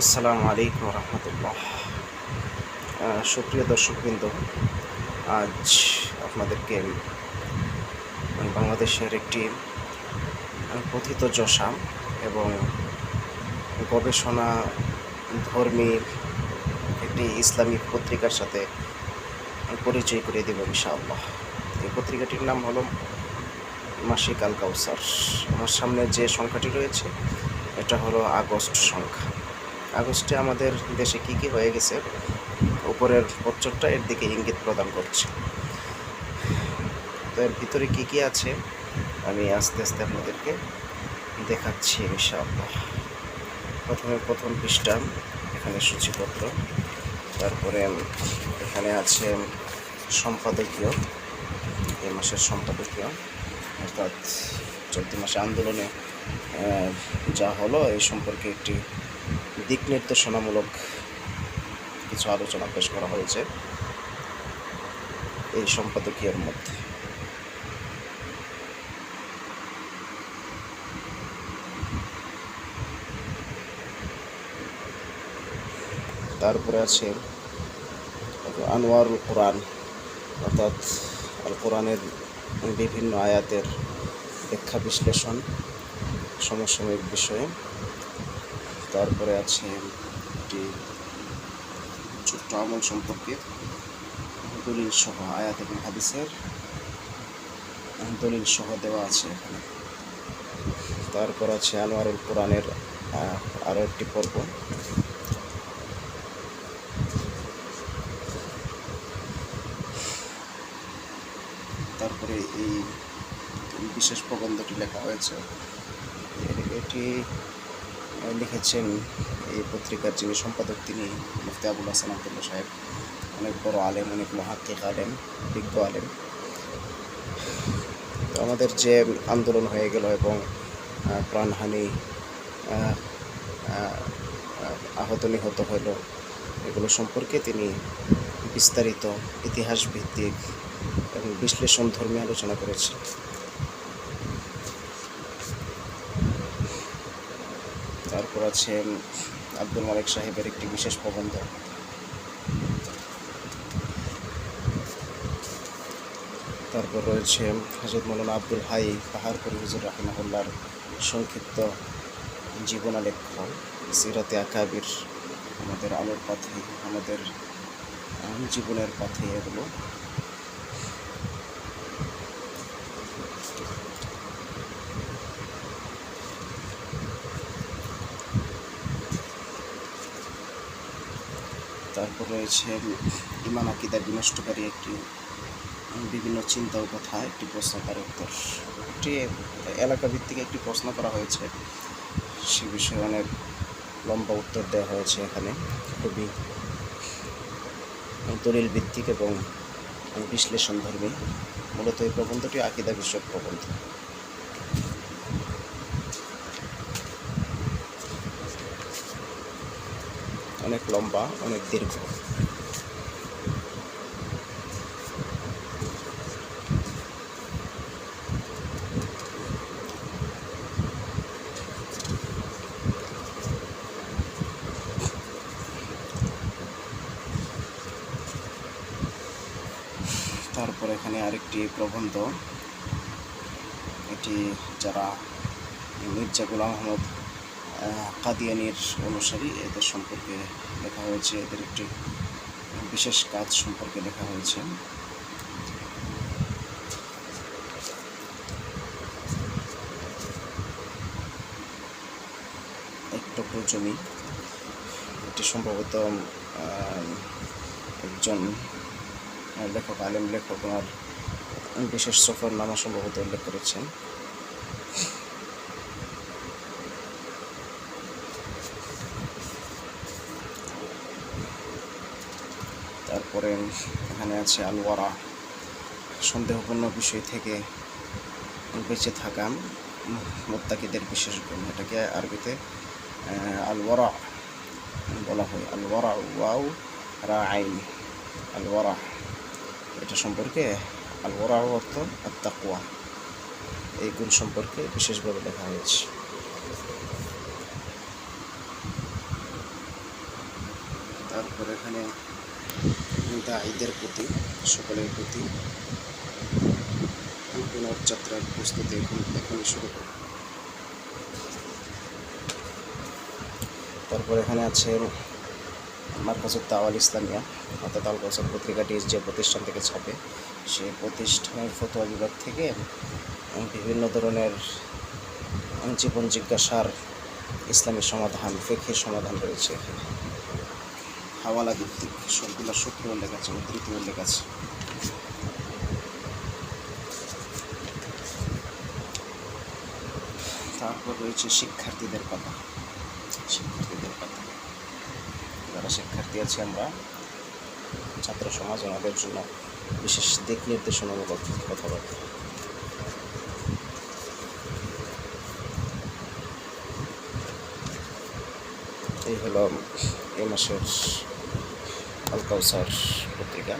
আসসালামু আলাইকুম রহমতুল্লাহ। সুপ্রিয় দর্শকবৃন্দ, আজ আপনাদেরকে বাংলাদেশের একটি কথিত যশা এবং গবেষণা ধর্মী একটি ইসলামিক পত্রিকার সাথে পরিচয় করে দেব ইনশাআল্লাহ। এই পত্রিকাটির নাম হলো মাসিক আল কাউসার আমার সামনে যে সংখ্যাটি রয়েছে, এটা হলো আগস্ট সংখ্যা। আগস্টে আমাদের দেশে কি কি হয়ে গেছে, উপরের পত্রটা এর দিকে ইঙ্গিত প্রদান করছে। তো এর ভিতরে কী কী আছে, আমি আস্তে আস্তে আপনাদেরকে দেখাচ্ছি ইনশাআল্লাহ। প্রথমে প্রথম পৃষ্ঠা, এখানে সূচিপত্র। তারপরে এখানে আছে সম্পাদকীয়, এই মাসের সম্পাদকীয়, অর্থাৎ চলতি মাসে আন্দোলনে যা হলো, এই সম্পর্কে একটি দিক নির্দেশনামূলক কিছু আলোচনা পেশ করা হয়েছে। এই সম্পাদকীয়ের মধ্যে। তারপরে আছে আনোয়ারুল কোরআন, অর্থাৎ আল কোরআনের বিভিন্ন আয়াতের ব্যাখ্যা বিশ্লেষণ সমসাময়িক বিষয়ে। তারপরে আছে একটি ছোট্ট আমল সম্পর্কে দলিল সহ, আয়াত এবং হাদিসের দলিল সহ দেওয়া আছে এখানে। তারপর আছে আনোয়ারুল কোরআনের আরও একটি পর্ব। তারপরে এই বিশেষ প্রবন্ধটি লেখা হয়েছে। এটি লিখেছেন এই পত্রিকার যিনি সম্পাদক তিনি মুফতি আবুল হাসান আবদুল্লাহ সাহেব। অনেক বড় আলেম অনেক মহাত্মিক আলেম বিজ্ঞ আলেম। তো আমাদের যে আন্দোলন হয়ে গেল এবং প্রাণহানি আহ, আহ, আহত নিহত হলো এগুলো সম্পর্কে তিনি বিস্তারিত ইতিহাস ভিত্তিক এবং বিশ্লেষণ ধর্মী আলোচনা করেছেন। তারপর আছে আব্দুল মালিক সাহেবের একটি বিশেষ প্রবন্ধ। তারপর রয়েছে হজরত মৌলানা আব্দুল হাই পাহাড়পুর হুজুর রাহিমাহুল্লার সংক্ষিপ্ত জীবনালেখ্য। সিরাতে আকাবির আমাদের আলোর পথে, আমাদের জীবনের পথে এগুলো তারপর রয়েছে ইমান আকিদার বিনষ্টকারী একটি বিভিন্ন চিন্তা ও কথা, একটি প্রশ্ন তার উত্তর। একটি এলাকা ভিত্তিক একটি প্রশ্ন করা হয়েছে। সে বিষয়ে অনেক লম্বা উত্তর দেওয়া হয়েছে এখানে। খুবই দলিল ভিত্তিক এবং বিশ্লেষণ ধর্মী মূলত এই প্রবন্ধটি আকিদা বিষয়ক প্রবন্ধ। অনেক লম্বা অনেক দীর্ঘ। তারপর এখানে আরেকটি প্রবন্ধ। এটি যারা মির্জা গোলাম আহমদ আহ, কাদিয়ানির অনুসারী এদের সম্পর্কে লেখা হয়েছে, এদের একটি বিশেষ কাজ সম্পর্কে লেখা হয়েছে। জমি, এটি সম্ভবত একজন লেখক, আলেম লেখক, ওনার বিশেষ সফর নামা সম্ভবত উল্লেখ করেছেন। তারপরে এখানে আছে আলওয়ারা। সন্দেহপূর্ণ বিষয় থেকে বেঁচে থাকা মোত্তাকিদের বিশেষ গুণ। এটাকে আরবিতে আলওয়ারা বলা হয়। আলওয়ারা, ওয়াও রা আইন আলওয়ারা, এটা সম্পর্কে আলওয়ারা অর্থ আত্মাকুয়া। এই গুণ সম্পর্কে বিশেষভাবে লেখা হয়েছে। তারপর এখানে দায়ীদের প্রতি, সকলের প্রতি। পুনর্যাত্রার প্রস্তুতি এখন, এখনই শুরু করব। তারপর এখানে আছে মার্কাজুত তাওয়াল ইসলামিয়া, অর্থাৎ আল কাউসার পত্রিকাটি যে প্রতিষ্ঠান থেকে ছাপে, সেই প্রতিষ্ঠানের ফতোয়া বিভাগ থেকে বিভিন্ন ধরনের জীবন জিজ্ঞাসার ইসলামী সমাধান ফেকের সমাধান রয়েছে এখানে। হাওয়ালা ভিত্তিক। সবগুলো সূত্র উল্লেখ আছে উদ্ধৃতি উল্লেখ আছে তারপর রয়েছে শিক্ষার্থীদের কথা শিক্ষার্থীদের কথা যারা শিক্ষার্থী আছে আমরা, ছাত্র সমাজ ওনাদের জন্য বিশেষ দিক নির্দেশনামূলক কথাবার্তা এই হলো এই মাসের আল কাউসার পত্রিকা।